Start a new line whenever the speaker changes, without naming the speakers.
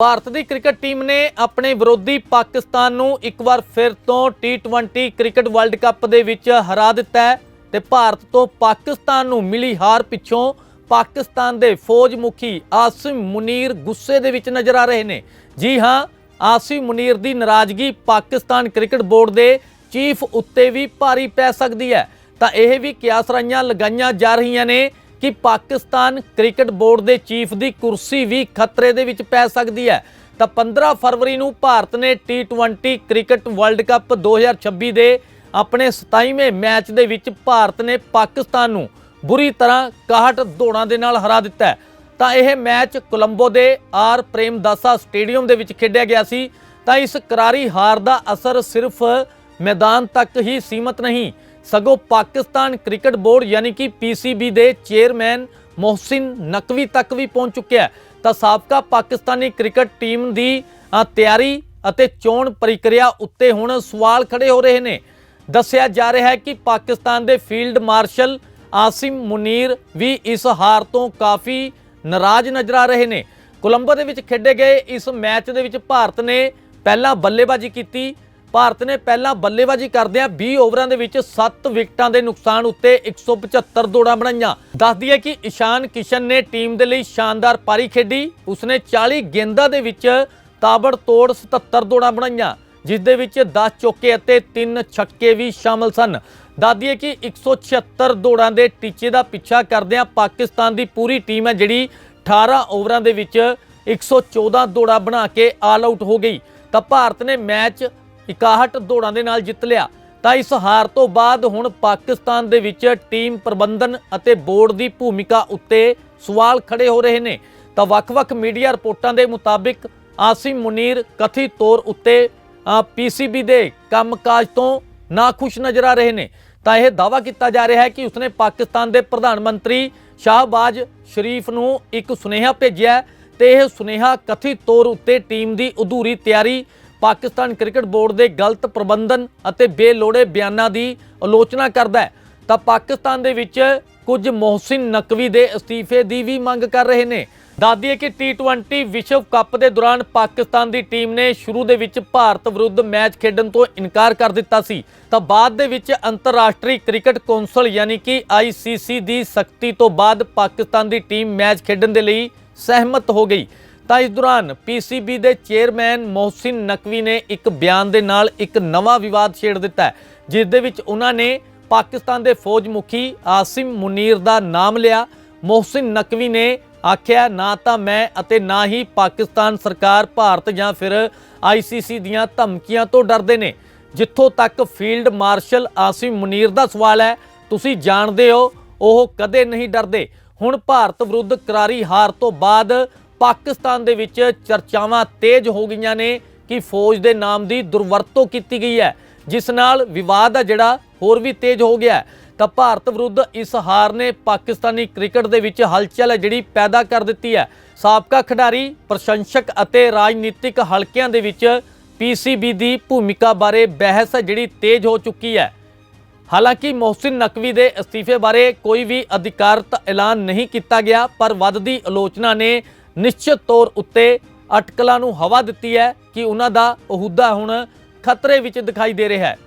ਭਾਰਤ ਦੀ cricket team ਨੇ ਆਪਣੇ ਵਿਰੋਧੀ ਪਾਕਿਸਤਾਨ ਨੂੰ ਇੱਕ ਵਾਰ ਫਿਰ ਤੋਂ T20 ਕ੍ਰਿਕਟ ਵਰਲਡ ਕੱਪ ਦੇ ਵਿੱਚ ਹਰਾ ਦਿੱਤਾ ਹੈ ਤੇ ਭਾਰਤ ਤੋਂ ਪਾਕਿਸਤਾਨ ਨੂੰ ਮਿਲੀ ਹਾਰ ਪਿੱਛੋਂ ਪਾਕਿਸਤਾਨ ਦੇ ਫੌਜ ਮੁਖੀ ਆਸਿਮ ਮੁਨੀਰ ਗੁੱਸੇ ਦੇ ਵਿੱਚ ਨਜ਼ਰ ਆ ਰਹੇ ਨੇ। ਜੀ ਹਾਂ, ਆਸਿਮ ਮੁਨੀਰ ਦੀ ਨਾਰਾਜ਼ਗੀ ਪਾਕਿਸਤਾਨ ਕ੍ਰਿਕਟ ਬੋਰਡ ਦੇ ਚੀਫ ਉੱਤੇ ਵੀ ਭਾਰੀ ਪੈ ਸਕਦੀ ਹੈ। ਤਾਂ ਇਹ ਵੀ ਕਿਆਸਰਾਈਆਂ ਲਗਾਈਆਂ ਜਾ ਰਹੀਆਂ ਨੇ ਕਿ ਪਾਕਿਸਤਾਨ ਕ੍ਰਿਕਟ ਬੋਰਡ ਦੇ ਚੀਫ ਦੀ ਕੁਰਸੀ ਵੀ ਖਤਰੇ ਦੇ ਵਿੱਚ ਪੈ ਸਕਦੀ ਹੈ। ਤਾਂ 15 ਫਰਵਰੀ ਨੂੰ ਭਾਰਤ ਨੇ T20 ਕ੍ਰਿਕਟ ਵਰਲਡ ਕੱਪ 2026 ਦੇ ਆਪਣੇ 27ਵੇਂ ਮੈਚ ਦੇ ਵਿੱਚ ਭਾਰਤ ਨੇ ਪਾਕਿਸਤਾਨ ਨੂੰ ਬੁਰੀ ਤਰ੍ਹਾਂ 61 ਦੌੜਾਂ ਦੇ ਨਾਲ ਹਰਾ ਦਿੱਤਾ ਤਾਂ ਇਹ match Colombo they are ਪ੍ਰੇਮਦਾਸਾ stadium ਦੇ ਵਿੱਚ ਖੇਡਿਆ ਗਿਆ ਸੀ। ਤਾਂ ਇਸ ਕਰਾਰੀ ਹਾਰ ਦਾ ਅਸਰ ਸਿਰਫ ਮੈਦਾਨ ਤੱਕ ਹੀ ਸੀਮਤ ਨਹੀਂ ਸਗੋਂ ਪਾਕਿਸਤਾਨ ਕ੍ਰਿਕਟ ਬੋਰਡ ਯਾਨੀ ਕਿ ਪੀਸੀਬੀ ਦੇ ਚੇਅਰਮੈਨ ਮੋਹਸਿਨ ਨਕਵੀ ਤੱਕ ਵੀ ਪਹੁੰਚ ਚੁੱਕਿਆ ਹੈ। ਤਾਂ ਸਾਬਕਾ ਪਾਕਿਸਤਾਨੀ ਕ੍ਰਿਕਟ ਟੀਮ ਦੀ ਤਿਆਰੀ ਅਤੇ ਚੋਣ ਪ੍ਰਕਿਰਿਆ ਉੱਤੇ ਹੁਣ ਸਵਾਲ ਖੜੇ ਹੋ ਰਹੇ ਨੇ। ਦੱਸਿਆ ਜਾ ਰਿਹਾ ਹੈ ਕਿ ਪਾਕਿਸਤਾਨ ਦੇ ਫੀਲਡ ਮਾਰਸ਼ਲ ਆਸਿਮ ਮੁਨੀਰ ਵੀ ਇਸ ਹਾਰ ਤੋਂ ਕਾਫੀ ਨਾਰਾਜ਼ ਨਜ਼ਰ ਆ ਰਹੇ ਨੇ। ਕੋਲੰਬੋ ਦੇ ਵਿੱਚ ਖੇਡੇ ਗਏ ਇਸ ਮੈਚ ਦੇ ਵਿੱਚ ਭਾਰਤ ਨੇ ਪਹਿਲਾਂ ਬੱਲੇਬਾਜ਼ੀ ਕੀਤੀ ਭਾਰਤ ਨੇ ਪਹਿਲਾਂ ਬੱਲੇਬਾਜ਼ੀ ਕਰਦਿਆਂ 20 ਓਵਰਾਂ ਦੇ ਵਿੱਚ 7 ਵਿਕਟਾਂ ਦੇ ਨੁਕਸਾਨ ਉੱਤੇ 175 ਦੌੜਾਂ ਬਣਾਈਆਂ। ਦੱਸਦੀ ਹੈ ਕਿ ਈਸ਼ਾਨ ਕਿਸ਼ਨ ਨੇ ਟੀਮ ਦੇ ਲਈ ਸ਼ਾਨਦਾਰ ਪਾਰੀ ਖੇਡੀ। ਉਸਨੇ 40 ਗੇਂਦਾਂ ਦੇ ਵਿੱਚ ਤਾਬੜਤੋੜ 77 ਦੌੜਾਂ ਬਣਾਈਆਂ, ਜਿਸ ਦੇ ਵਿੱਚ 10 ਚੌਕੇ ਅਤੇ 3 ਛੱਕੇ ਵੀ ਸ਼ਾਮਲ ਸਨ। ਦੱਸਦੀ ਹੈ ਕਿ 176 ਦੌੜਾਂ ਦੇ ਟੀਚੇ ਦਾ ਪਿੱਛਾ ਕਰਦਿਆਂ ਪਾਕਿਸਤਾਨ ਦੀ ਪੂਰੀ ਟੀਮ ਹੈ ਜਿਹੜੀ 18 ਓਵਰਾਂ ਦੇ ਵਿੱਚ 114 ਦੌੜਾਂ ਬਣਾ ਕੇ ਆਲ ਆਊਟ ਹੋ ਗਈ। ਤਾਂ ਭਾਰਤ ਨੇ ਮੈਚ 61 ਦੌੜਾਂ ਦੇ ਨਾਲ ਜਿੱਤ ਲਿਆ। ਤਾਂ ਇਸ ਹਾਰ ਤੋਂ ਬਾਅਦ ਹੁਣ ਪਾਕਿਸਤਾਨ ਦੇ ਵਿੱਚ ਟੀਮ ਪ੍ਰਬੰਧਨ ਅਤੇ ਬੋਰਡ ਦੀ ਭੂਮਿਕਾ ਉੱਤੇ ਸਵਾਲ ਖੜੇ ਹੋ ਰਹੇ ਨੇ। ਤਾਂ ਵੱਖ-ਵੱਖ ਮੀਡੀਆ ਰਿਪੋਰਟਾਂ ਦੇ ਮੁਤਾਬਿਕ ਆਸਿਮ ਮੁਨੀਰ ਕਥਿਤ ਤੌਰ ਉੱਤੇ ਪੀਸੀਬੀ ਦੇ ਕੰਮਕਾਜ ਤੋਂ ਨਾਖੁਸ਼ ਨਜ਼ਰ ਆ ਰਹੇ ਨੇ। ਤਾਂ ਇਹ ਦਾਵਾ ਕੀਤਾ ਜਾ ਰਿਹਾ ਹੈ ਕਿ ਉਸਨੇ ਪਾਕਿਸਤਾਨ ਦੇ ਪ੍ਰਧਾਨ ਮੰਤਰੀ ਸ਼ਾਹਬਾਜ਼ ਸ਼ਰੀਫ ਨੂੰ ਇੱਕ ਸੁਨੇਹਾ ਭੇਜਿਆ ਹੈ ਤੇ ਇਹ ਸੁਨੇਹਾ ਕਥਿਤ ਤੌਰ ਉੱਤੇ ਟੀਮ ਦੀ ਅਧੂਰੀ ਤਿਆਰੀ ਪਾਕਿਸਤਾਨ ਕ੍ਰਿਕਟ ਬੋਰਡ ਦੇ ਗਲਤ ਪ੍ਰਬੰਧਨ ਅਤੇ ਬੇਲੋੜੇ ਬਿਆਨਾਂ ਦੀ ਆਲੋਚਨਾ ਕਰਦਾ ਹੈ। ਤਾਂ ਪਾਕਿਸਤਾਨ ਦੇ ਵਿੱਚ ਕੁਝ ਮੋਹਸਿਨ ਨਕਵੀ ਦੇ ਅਸਤੀਫੇ ਦੀ ਵੀ ਮੰਗ ਕਰ ਰਹੇ ਨੇ। ਦੱਸਦੀ ਹੈ ਕਿ T20 ਵਿਸ਼ਵ ਕੱਪ ਦੇ ਦੌਰਾਨ ਪਾਕਿਸਤਾਨ ਦੀ ਟੀਮ ਨੇ ਸ਼ੁਰੂ ਦੇ ਵਿੱਚ ਭਾਰਤ ਵਿਰੁੱਧ ਮੈਚ ਖੇਡਣ ਤੋਂ ਇਨਕਾਰ ਕਰ ਦਿੱਤਾ ਸੀ। ਤਾਂ ਬਾਅਦ ਦੇ ਵਿੱਚ ਅੰਤਰਰਾਸ਼ਟਰੀ ਕ੍ਰਿਕਟ ਕੌਂਸਲ ਯਾਨੀ ਕਿ ICC ਦੀ ਸਖਤੀ ਤੋਂ ਬਾਅਦ ਪਾਕਿਸਤਾਨ ਦੀ ਟੀਮ ਮੈਚ ਖੇਡਣ ਦੇ ਲਈ ਸਹਿਮਤ ਹੋ ਗਈ। ਤਾਂ ਇਸ ਦੌਰਾਨ PCB ਦੇ ਚੇਅਰਮੈਨ ਮੋਹਸਿਨ ਨਕਵੀ ਨੇ ਇੱਕ ਬਿਆਨ ਦੇ ਨਾਲ ਇੱਕ ਨਵਾਂ ਵਿਵਾਦ ਛੇੜ ਦਿੱਤਾ ਜਿਸ ਦੇ ਵਿੱਚ ਉਹਨਾਂ ਨੇ ਪਾਕਿਸਤਾਨ ਦੇ ਫੌਜ ਮੁਖੀ ਆਸਿਮ ਮੁਨੀਰ ਦਾ ਨਾਮ ਲਿਆ। ਮੋਹਸਿਨ ਨਕਵੀ ਨੇ ਆਖਿਆ, ਨਾ ਤਾਂ ਮੈਂ ਅਤੇ ਨਾ ਹੀ ਪਾਕਿਸਤਾਨ ਸਰਕਾਰ ਭਾਰਤ ਜਾਂ ਫਿਰ ICC ਦੀਆਂ ਧਮਕੀਆਂ ਤੋਂ ਡਰਦੇ ਨੇ। ਜਿੱਥੋਂ ਤੱਕ ਫੀਲਡ ਮਾਰਸ਼ਲ ਆਸਿਮ ਮੁਨੀਰ ਦਾ ਸਵਾਲ ਹੈ, ਤੁਸੀਂ ਜਾਣਦੇ ਹੋ, ਉਹ ਕਦੇ ਨਹੀਂ ਡਰਦੇ। ਹੁਣ ਭਾਰਤ ਵਿਰੁੱਧ ਕਰਾਰੀ ਹਾਰ ਤੋਂ ਬਾਅਦ ਪਾਕਿਸਤਾਨ ਦੇ ਵਿੱਚ ਚਰਚਾਵਾਂ ਤੇਜ਼ ਹੋ ਗਈਆਂ ਨੇ ਕਿ ਫੌਜ ਦੇ ਨਾਮ ਦੀ ਦੁਰਵਰਤੋਂ ਕੀਤੀ ਗਈ ਹੈ, ਜਿਸ ਨਾਲ ਵਿਵਾਦ ਆ ਜਿਹੜਾ ਹੋਰ ਵੀ ਤੇਜ਼ ਹੋ ਗਿਆ ਤਾਂ ਭਾਰਤ ਵਿਰੁੱਧ ਇਸ ਹਾਰ ਨੇ ਪਾਕਿਸਤਾਨੀ ਕ੍ਰਿਕਟ ਦੇ ਵਿੱਚ ਹਲਚਲ ਹੈ ਜਿਹੜੀ ਪੈਦਾ ਕਰ ਦਿੱਤੀ ਹੈ। ਸਾਬਕਾ ਖਿਡਾਰੀ, ਪ੍ਰਸ਼ੰਸਕ ਅਤੇ ਰਾਜਨੀਤਿਕ ਹਲਕਿਆਂ ਦੇ ਵਿੱਚ ਪੀਸੀਬੀ ਦੀ ਭੂਮਿਕਾ ਬਾਰੇ ਬਹਿਸ ਹੈ ਜਿਹੜੀ ਤੇਜ਼ ਹੋ ਚੁੱਕੀ ਹੈ। ਹਾਲਾਂਕਿ ਮੋਹਸਿਨ ਨਕਵੀ ਦੇ ਅਸਤੀਫੇ ਬਾਰੇ ਕੋਈ ਵੀ ਅਧਿਕਾਰਤ ਐਲਾਨ ਨਹੀਂ ਕੀਤਾ ਗਿਆ, ਪਰ ਵੱਧਦੀ ਆਲੋਚਨਾ ਨੇ ਨਿਸ਼ਚਿਤ ਤੌਰ ਉੱਤੇ ਅਟਕਲਾਂ ਨੂੰ ਹਵਾ ਦਿੱਤੀ ਹੈ ਕਿ ਉਹਨਾਂ ਦਾ ਅਹੁਦਾ ਹੁਣ ਖਤਰੇ ਵਿੱਚ ਦਿਖਾਈ ਦੇ ਰਿਹਾ ਹੈ।